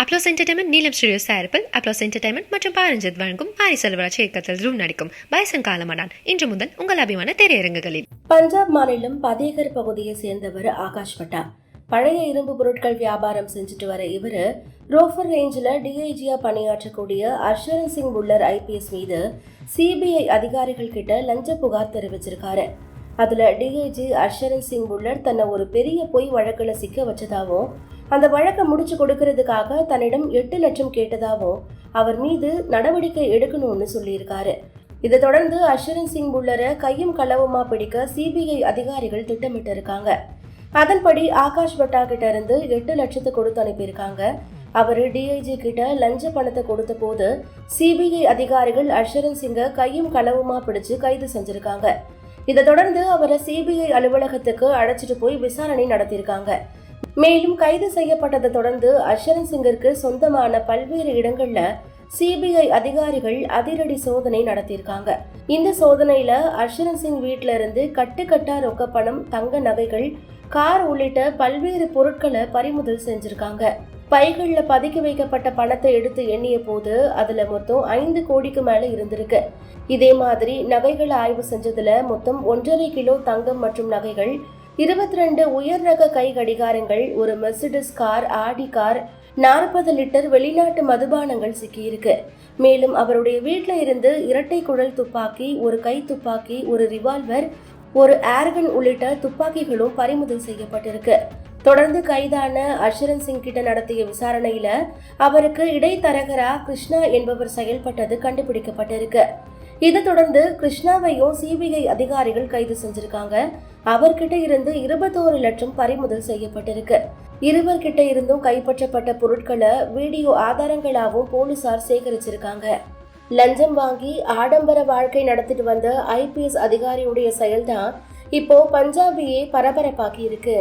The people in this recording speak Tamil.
அப்ளோஸ் என்டர்டைன்மெண்ட் நீலம் ஸ்டுடியோ தயாரிப்பில் அப்ளோஸ் என்டர்டைன்மெண்ட் மற்றும் பாரஞ்சித் வழங்கும் பாரி செல்வராஜ் இயக்கத்தில் ரூம் நடிக்கும் பயசன் காலமடான் இன்று முதல் உங்கள் அபிமான திரையரங்குகளில். பஞ்சாப் மாநிலம் பதேகர் பகுதியை சேர்ந்தவர் ஆகாஷ் பட்டா. பழைய இரும்பு பொருட்கள் வியாபாரம் செஞ்சுட்டு வர இவர் ரோஃபர் ரேஞ்சில் டிஐஜியா பணியாற்றக்கூடிய அர்ஷரன் சிங் புல்லர் ஐபிஎஸ் மீது சிபிஐ அதிகாரிகள் கிட்ட லஞ்ச புகார் தெரிவிச்சிருக்காரு. அதில் டிஐஜி அர்ஷரன் சிங் புல்லர் தன்னை ஒரு பெரிய பொய் வழக்கில் சிக்க வச்சதாகவும் அந்த வழக்கை முடிச்சு கொடுக்கறதுக்காக தன்னிடம் எட்டு லட்சம் கேட்டதாகவும் அவர் மீது நடவடிக்கை எடுக்கணும்னு சொல்லியிருக்காரு. இதை தொடர்ந்து அர்ஷரன் சிங் புல்லரை கையும் களவுமா பிடிக்க சிபிஐ அதிகாரிகள் திட்டமிட்டு இருக்காங்க அதன்படி ஆகாஷ் பட்டா கிட்ட இருந்து எட்டு லட்சத்தை கொடுத்து அனுப்பியிருக்காங்க. அவர் டிஐஜி கிட்ட லஞ்ச பணத்தை கொடுத்த போது சிபிஐ அதிகாரிகள் அர்ஷரன் சிங்கை கையும் களவுமா பிடிச்சு கைது செஞ்சிருக்காங்க. இதை தொடர்ந்து அவரை சிபிஐ அலுவலகத்துக்கு அழைச்சிட்டு போய் விசாரணை நடத்தியிருக்காங்க. மேலும் கைது செய்யப்பட்டதை தொடர்ந்து அஷரன் சிங்கிற்கு சொந்தமான பல்வேறு இடங்கள்ல சிபிஐ அதிகாரிகள் அதிரடி சோதனை நடத்தியிருக்காங்க. இந்த சோதனையில அஷரன் சிங் வீட்டில இருந்து கட்டுக்கட்டா ரொக்க பணம் தங்க நகைகள் கார் உள்ளிட்ட பல்வேறு பொருட்களை பறிமுதல் செஞ்சிருக்காங்க. பைகளில் பதுக்கி வைக்கப்பட்ட பணத்தை எடுத்து எண்ணிய போது அதுல மொத்தம் ஐந்து கோடிக்கு மேல இருந்திருக்கு. இதே மாதிரி நகைகளை ஆய்வு செஞ்சதுல மொத்தம் ஒன்றரை கிலோ தங்கம் மற்றும் நகைகள் இருபத்தி ரெண்டு உயர் ரக கை கடிகாரங்கள் ஒரு மெர்சிடஸ் கார் ஆடி கார் நாற்பது லிட்டர் வெளிநாட்டு மதுபானங்கள் சிக்கியிருக்கு. மேலும் அவருடைய வீட்டில் இருந்து இரட்டை குழல் துப்பாக்கி ஒரு கை துப்பாக்கி ஒரு ரிவால்வர் ஒரு ஏர்கன் உள்ளிட்ட துப்பாக்கிகளும் பறிமுதல் செய்யப்பட்டிருக்கு. தொடர்ந்து கைதான அஷரன் சிங் கிட்ட நடத்திய விசாரணையில அவருக்கு இடைத்தரகரா கிருஷ்ணா என்பவர் செயல்பட்டது கண்டுபிடிக்கப்பட்டிருக்கு. இதை தொடர்ந்து கிருஷ்ணாவையும் சிபிஐ அதிகாரிகள் கைது செஞ்சிருக்காங்க. அவர்கிட்ட இருந்து இருபத்தோரு லட்சம் பறிமுதல் செய்யப்பட்டிருக்கு. இருவர்கிட்ட இருந்தும் கைப்பற்றப்பட்ட பொருட்களை வீடியோ ஆதாரங்களாகவும் போலீசார் சேகரிச்சிருக்காங்க. லஞ்சம் வாங்கி ஆடம்பர வாழ்க்கை நடத்திட்டு வந்த ஐபிஎஸ் அதிகாரியுடைய செயல்தான் இப்போ பஞ்சாபியே பரபரப்பாக்கி இருக்கு.